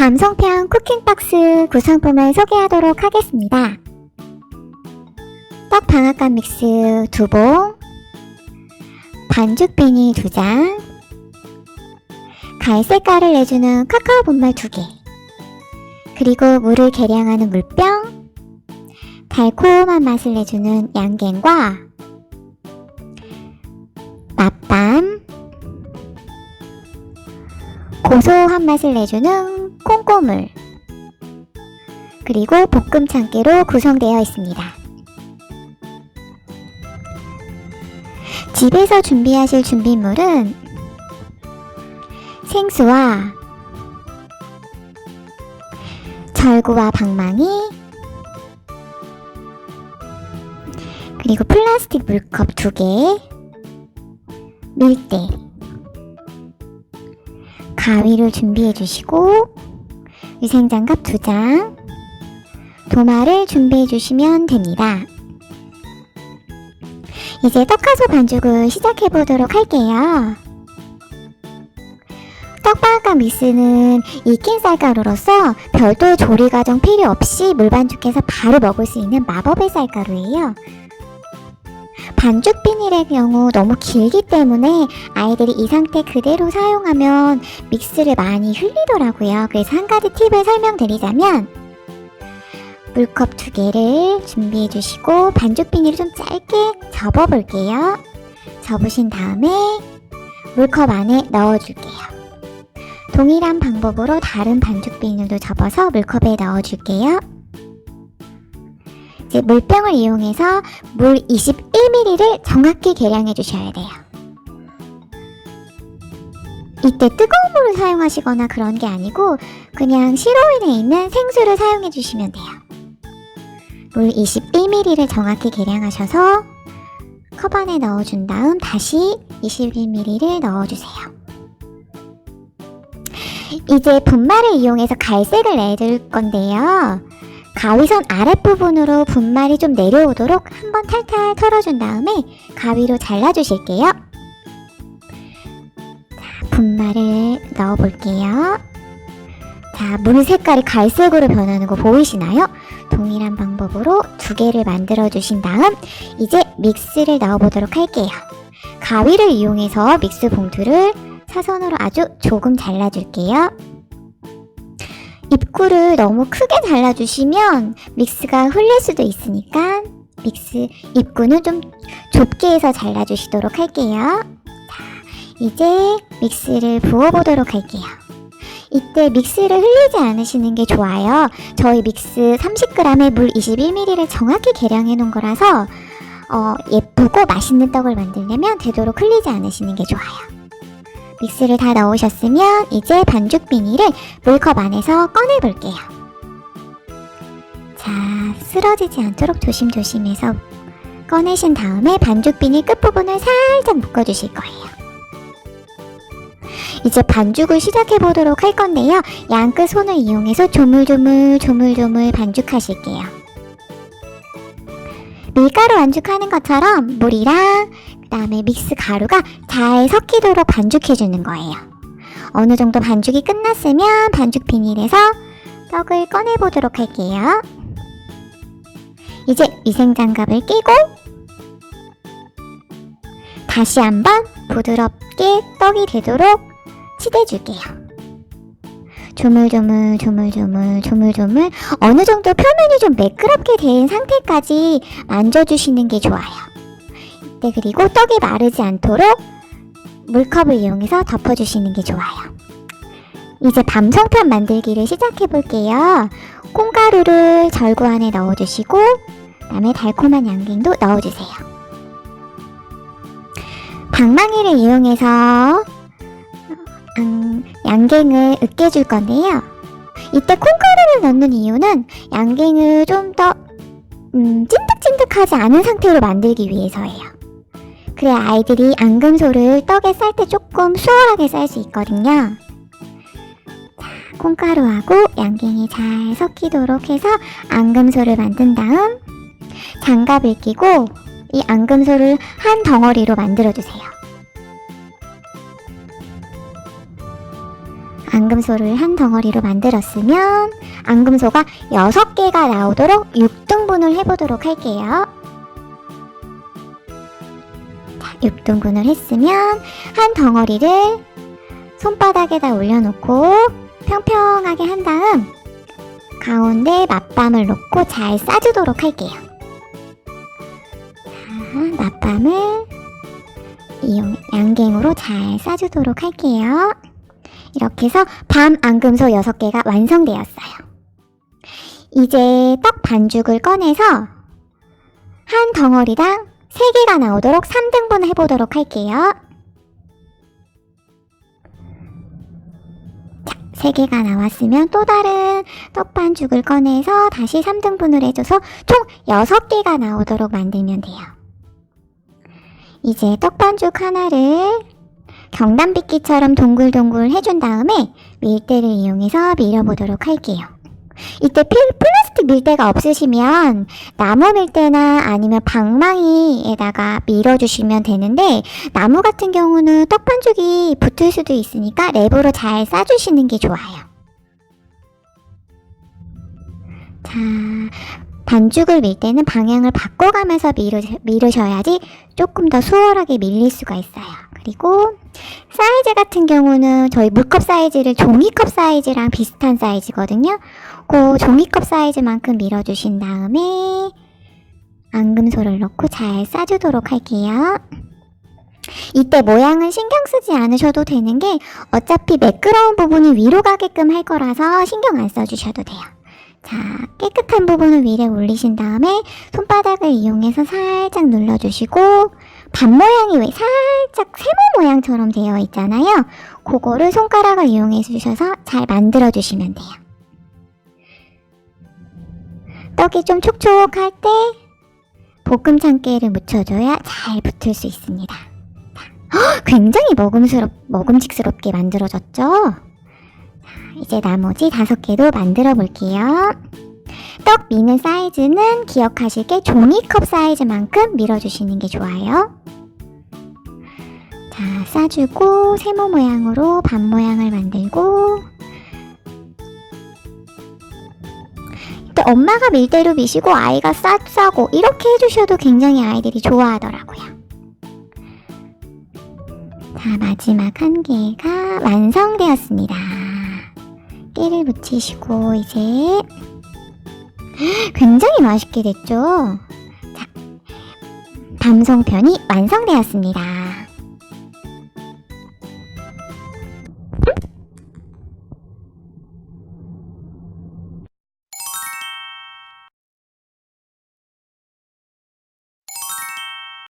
밤송편 쿠킹박스 구성품을 소개하도록 하겠습니다. 떡 방앗간 믹스 두 봉, 반죽 비니 두 장, 갈색깔을 내주는 카카오 분말 두 개, 그리고 물을 계량하는 물병, 달콤한 맛을 내주는 양갱과 맛밤, 고소한 맛을 내주는 콩고물, 그리고 볶음 참깨로 구성되어 있습니다. 집에서 준비하실 준비물은 생수와 절구와 방망이 그리고 플라스틱 물컵 두 개, 밀대, 가위를 준비해 주시고 위생장갑 두 장, 도마를 준비해 주시면 됩니다. 이제 떡가소 반죽을 시작해 보도록 할게요. 떡방앗간 믹스는 익힌 쌀가루로서 별도 조리 과정 필요 없이 물 반죽해서 바로 먹을 수 있는 마법의 쌀가루예요. 반죽 비닐의 경우 너무 길기 때문에 아이들이 이 상태 그대로 사용하면 믹스를 많이 흘리더라고요. 그래서 한 가지 팁을 설명드리자면 물컵 두 개를 준비해 주시고 반죽 비닐을 좀 짧게 접어 볼게요. 접으신 다음에 물컵 안에 넣어 줄게요. 동일한 방법으로 다른 반죽 비닐도 접어서 물컵에 넣어 줄게요. 물병을 이용해서 물 21ml를 정확히 계량해 주셔야 돼요. 이때 뜨거운 물을 사용하시거나 그런 게 아니고 그냥 시로인에 있는 생수를 사용해 주시면 돼요. 물 21ml를 정확히 계량하셔서 컵 안에 넣어준 다음 다시 21ml를 넣어주세요. 이제 분말을 이용해서 갈색을 내줄 건데요. 가위선 아랫부분으로 분말이 좀 내려오도록 한번 탈탈 털어준 다음에 가위로 잘라주실게요. 자, 분말을 넣어볼게요. 자, 물 색깔이 갈색으로 변하는 거 보이시나요? 동일한 방법으로 두 개를 만들어 주신 다음 이제 믹스를 넣어보도록 할게요. 가위를 이용해서 믹스 봉투를 사선으로 아주 조금 잘라줄게요. 입구를 너무 크게 잘라주시면 믹스가 흘릴 수도 있으니까 믹스 입구는 좀 좁게 해서 잘라주시도록 할게요. 자, 이제 믹스를 부어보도록 할게요. 이때 믹스를 흘리지 않으시는 게 좋아요. 저희 믹스 30g에 물 21ml를 정확히 계량해 놓은 거라서 어, 예쁘고 맛있는 떡을 만들려면 되도록 흘리지 않으시는 게 좋아요. 믹스를 다 넣으셨으면 이제 반죽 비닐을 물컵 안에서 꺼내 볼게요. 자, 쓰러지지 않도록 조심조심해서 꺼내신 다음에 반죽 비닐 끝부분을 살짝 묶어 주실 거예요. 이제 반죽을 시작해 보도록 할 건데요. 양끝 손을 이용해서 조물조물 조물조물 반죽하실게요. 밀가루 반죽하는 것처럼 물이랑 그다음에 믹스 가루가 잘 섞이도록 반죽해 주는 거예요. 어느 정도 반죽이 끝났으면 반죽 비닐에서 떡을 꺼내 보도록 할게요. 이제 위생 장갑을 끼고 다시 한번 부드럽게 떡이 되도록 치대 줄게요. 조물조물 조물조물 조물조물 어느 정도 표면이 좀 매끄럽게 된 상태까지 만져주시는 게 좋아요. 이때 그리고 떡이 마르지 않도록 물컵을 이용해서 덮어주시는 게 좋아요. 이제 밤송편 만들기를 시작해 볼게요. 콩가루를 절구 안에 넣어주시고 그다음에 달콤한 양갱도 넣어주세요. 방망이를 이용해서 음, 양갱을 으깨줄 건데요. 이때 콩가루를 넣는 이유는 양갱을 좀더 음, 찐득찐득하지 않은 상태로 만들기 위해서예요. 그래야 아이들이 앙금소를 떡에 쌀 때 조금 수월하게 쌀 수 있거든요. 자, 콩가루하고 양갱이 잘 섞이도록 해서 앙금소를 만든 다음 장갑을 끼고 이 앙금소를 한 덩어리로 만들어 주세요. 앙금소를 한 덩어리로 만들었으면 앙금소가 6개가 나오도록 6등분을 해보도록 할게요. 자, 6등분을 했으면 한 덩어리를 손바닥에다 올려놓고 평평하게 한 다음 가운데 맞밤을 놓고 잘 싸주도록 할게요. 자, 맞밤을 이용 양갱으로 잘 싸주도록 할게요. 이렇게 해서 밤 앙금소 6개가 완성되었어요. 이제 떡 반죽을 꺼내서 한 덩어리당 3개가 나오도록 3등분 해보도록 할게요. 자, 3개가 나왔으면 또 다른 떡 반죽을 꺼내서 다시 3등분을 해줘서 총 6개가 나오도록 만들면 돼요. 이제 떡 반죽 하나를 경단빗기처럼 동글동글 해준 다음에 밀대를 이용해서 밀어보도록 할게요. 이때 필, 플라스틱 밀대가 없으시면 나무 밀대나 아니면 방망이에다가 밀어주시면 되는데 나무 같은 경우는 떡 반죽이 붙을 수도 있으니까 랩으로 잘 싸주시는 게 좋아요. 자, 반죽을 밀 때는 방향을 바꿔가면서 밀으, 밀으셔야지 조금 더 수월하게 밀릴 수가 있어요. 그리고 사이즈 같은 경우는 저희 물컵 사이즈를 종이컵 사이즈랑 비슷한 사이즈거든요. 그 종이컵 사이즈만큼 밀어주신 다음에 앙금소를 넣고 잘 싸주도록 할게요. 이때 모양은 신경 쓰지 않으셔도 되는 게 어차피 매끄러운 부분이 위로 가게끔 할 거라서 신경 안 써주셔도 돼요. 자, 깨끗한 부분을 위에 올리신 다음에 손바닥을 이용해서 살짝 눌러주시고 반 모양이 왜 살짝 세모 모양처럼 되어 있잖아요. 그거를 손가락을 이용해 주셔서 잘 만들어 주시면 돼요. 떡이 좀 촉촉할 때 볶음 참깨를 묻혀줘야 잘 붙을 수 있습니다. 굉장히 먹음스럽, 먹음직스럽게 만들어졌죠? 자, 이제 나머지 다섯 개도 만들어 볼게요. 떡 미는 사이즈는 기억하실 게 종이컵 사이즈만큼 밀어주시는 게 좋아요. 자, 싸주고 세모 모양으로 반 모양을 만들고 또 엄마가 밀대로 미시고 아이가 싸, 싸고 이렇게 해주셔도 굉장히 아이들이 좋아하더라고요. 자, 마지막 한 개가 완성되었습니다. 깨를 묻히시고 이제 굉장히 맛있게 됐죠? 자, 밤송편이 완성되었습니다.